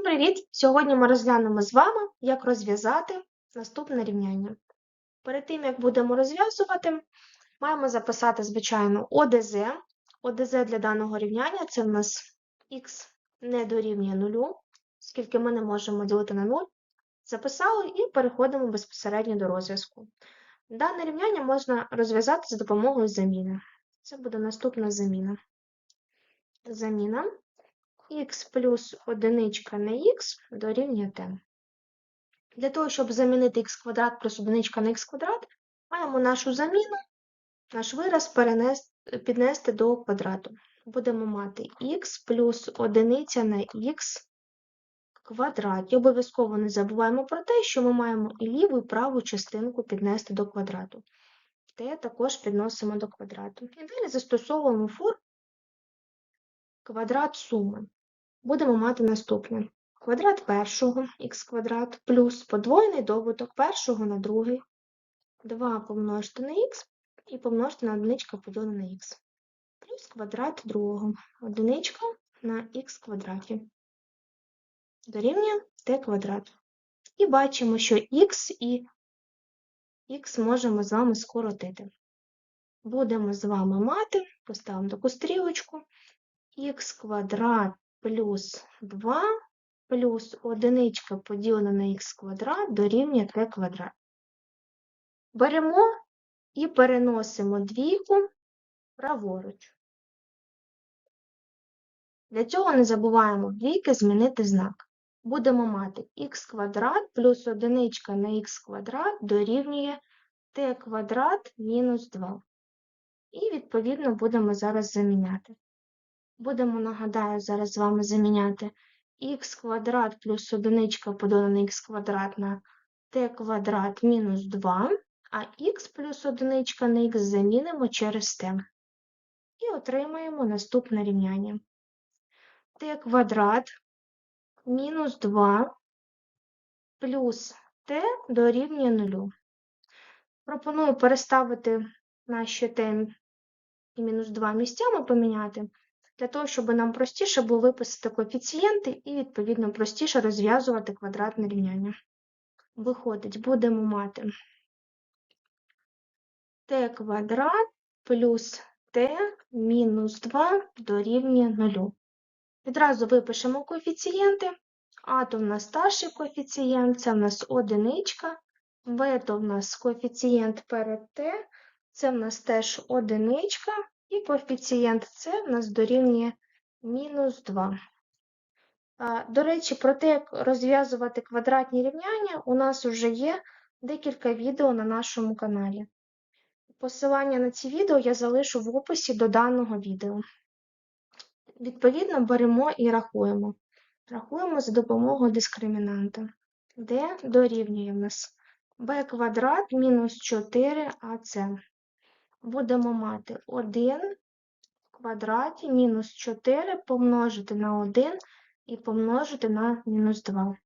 Всім привіт! Сьогодні ми розглянемо з вами, як розв'язати наступне рівняння. Перед тим, як будемо розв'язувати, маємо записати, звичайно, ОДЗ. ОДЗ для даного рівняння це в нас х не дорівнює нулю, оскільки ми не можемо ділити на 0. Записали і переходимо безпосередньо до розв'язку. Дане рівняння можна розв'язати за допомогою заміни. Це буде наступна заміна. Заміна х плюс одиничка на х дорівнює t. Для того, щоб замінити х квадрат плюс одиничка на х квадрат, маємо нашу заміну, наш вираз перенести, піднести до квадрату. Будемо мати х плюс одиниця на х квадраті. Обов'язково не забуваємо про те, що ми маємо і ліву, і праву частинку піднести до квадрату. Те також підносимо до квадрату. І далі застосовуємо форму квадрат суми будемо мати наступне. Квадрат першого х квадрат плюс подвоєний добуток першого на другий. 2 помножити на х і помножити на одиничка поділено на х. Плюс квадрат другого. Одиничка на х квадраті. Дорівнює t квадрат. І бачимо, що х і х можемо з вами скоротити. Будемо з вами мати, поставимо таку стрілочку, х квадрат плюс 2 плюс одиничка поділена на х квадрат дорівнює t квадрат. Беремо і переносимо двійку праворуч. Для цього не забуваємо в двійки змінити знак. Будемо мати х квадрат плюс одиничка на х квадрат дорівнює t квадрат мінус 2. І, відповідно, будемо зараз заміняти. Будемо, нагадаю, зараз з вами заміняти х квадрат плюс одиничка поділена на х квадрат на t квадрат мінус 2, а х плюс одиничка на х замінимо через t. І отримаємо наступне рівняння. t квадрат мінус 2 плюс t дорівнює 0. Пропоную переставити наші t і мінус 2 місцями поміняти для того, щоб нам простіше було виписати коефіцієнти і, відповідно, простіше розв'язувати квадратне рівняння. Виходить, будемо мати t квадрат плюс t мінус 2 дорівнює 0. Відразу випишемо коефіцієнти. А то в нас старший коефіцієнт, це в нас одиничка, Б то в нас коефіцієнт перед t, це в нас теж одиничка, і коефіцієнт С в нас дорівнює мінус 2. До речі, про те, як розв'язувати квадратні рівняння, у нас вже є декілька відео на нашому каналі. Посилання на ці відео я залишу в описі до даного відео. Відповідно, беремо і рахуємо. Рахуємо за допомогою дискримінанта, де дорівнює в нас b квадрат мінус 4ac будемо мати 1 в квадраті мінус 4 помножити на 1 і помножити на мінус 2.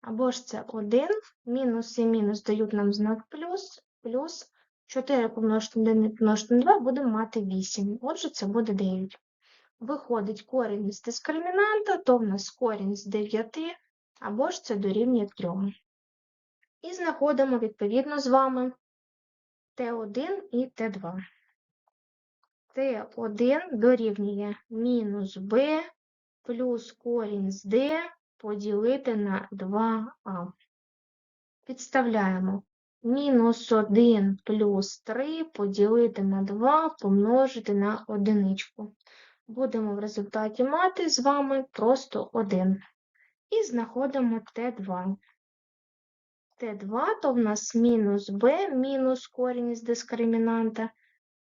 Або ж це 1, мінус і мінус дають нам знак плюс, плюс 4 помножити на 1 і помножити на 2 будемо мати 8. Отже, це буде 9. Виходить корінь з дискримінанта, то в нас корінь з 9, або ж це дорівнює 3. І знаходимо відповідно з вами Т1 і Т2. Т1 дорівнює мінус b плюс корінь з d поділити на 2а. Підставляємо мінус 1 плюс 3 поділити на 2 помножити на одиничку. Будемо в результаті мати з вами просто 1. І знаходимо Т2. Т2 то в нас мінус b мінус корінь з дискримінанта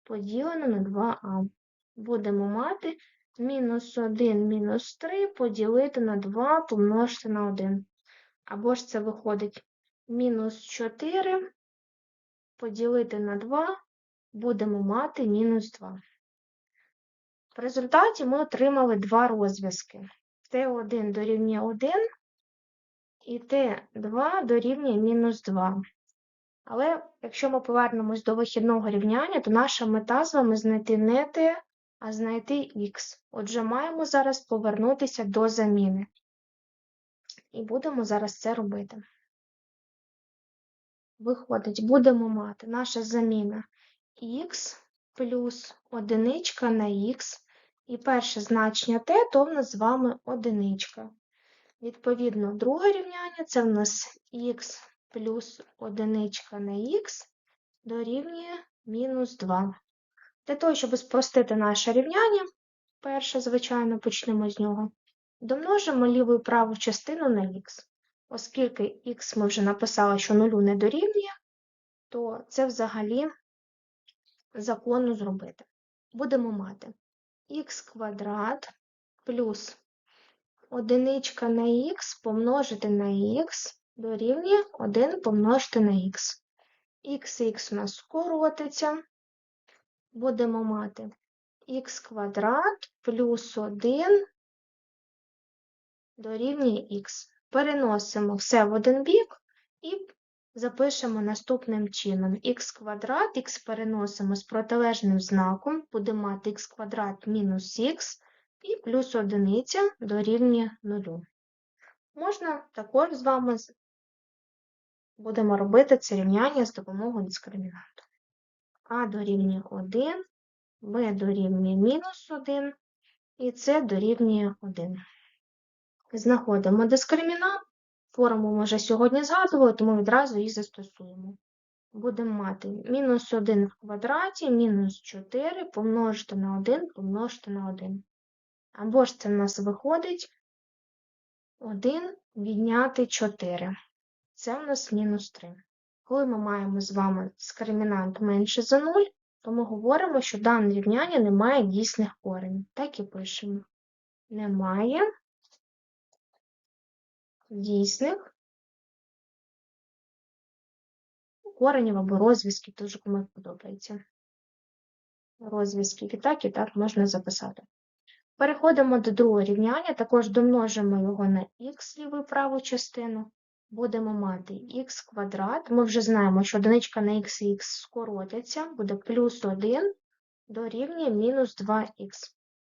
поділено на 2а. Будемо мати мінус 1 мінус 3 поділити на 2 помножити на 1. Або ж це виходить мінус 4 поділити на 2, будемо мати мінус 2. В результаті ми отримали два розв'язки. Т1 дорівнює 1 і Т2 дорівнює мінус 2. Але якщо ми повернемось до вихідного рівняння, то наша мета з вами знайти не t, а знайти х. Отже, маємо зараз повернутися до заміни. І будемо зараз це робити. Виходить, будемо мати наша заміна х плюс одиничка на х, і перше значення t, то в нас з вами одиничка. Відповідно, друге рівняння це в нас х плюс одиничка на х дорівнює мінус 2. Для того, щоб спростити наше рівняння, перше, звичайно, почнемо з нього, домножимо ліву і праву частину на х. Оскільки х ми вже написали, що нулю не дорівнює, то це взагалі законно зробити. Будемо мати х квадрат плюс одиничка на х помножити на х дорівнює 1 помножити на х. х у нас скоротиться. Будемо мати х квадрат плюс 1 дорівнює х. Переносимо все в один бік і запишемо наступним чином. х квадрат, х переносимо з протилежним знаком, будемо мати х квадрат мінус х і плюс одиниця дорівнює 0. Можна також з вами будемо робити це рівняння з допомогою дискримінанту. А дорівнює 1, b дорівнює мінус 1 і c дорівнює 1. Знаходимо дискримінант. Форму ми вже сьогодні згадували, тому відразу її застосуємо. Будемо мати мінус 1 в квадраті, мінус 4 помножити на 1 помножити на 1. Або ж це в нас виходить 1 відняти 4. Це в нас мінус 3. Коли ми маємо з вами дискримінант менше за 0, то ми говоримо, що дане рівняння не має дійсних коренів. Так і пишемо. Немає дійсних коренів або розв'язків, теж кому подобається. Розв'язків і так, і так можна записати. Переходимо до другого рівняння, також домножимо його на х ліву праву частину. Будемо мати х квадрат. Ми вже знаємо, що одиничка на х і х скоротяться, буде плюс 1 дорівнює мінус 2х.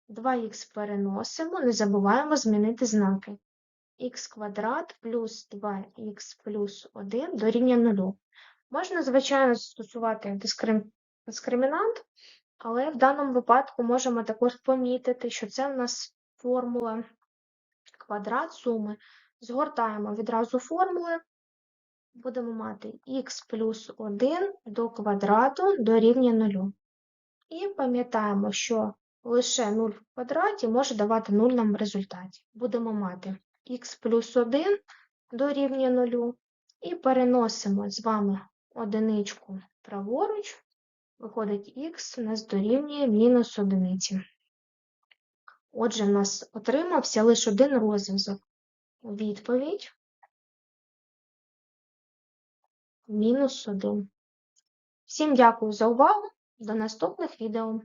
2х переносимо, не забуваємо змінити знаки. х квадрат плюс 2х плюс 1 дорівнює 0. Можна, звичайно, застосувати дискримінант, але в даному випадку можемо також помітити, що це в нас формула квадрат суми. Згортаємо відразу формули. Будемо мати х плюс 1 до квадрату дорівнює 0. І пам'ятаємо, що лише 0 в квадраті може давати 0 нам в результаті. Будемо мати х плюс 1 дорівнює 0. І переносимо з вами одиничку праворуч. Виходить х у нас дорівнює мінус одиниці. Отже, в нас отримався лише один розв'язок. Відповідь мінус 1. Всім дякую за увагу. До наступних відео.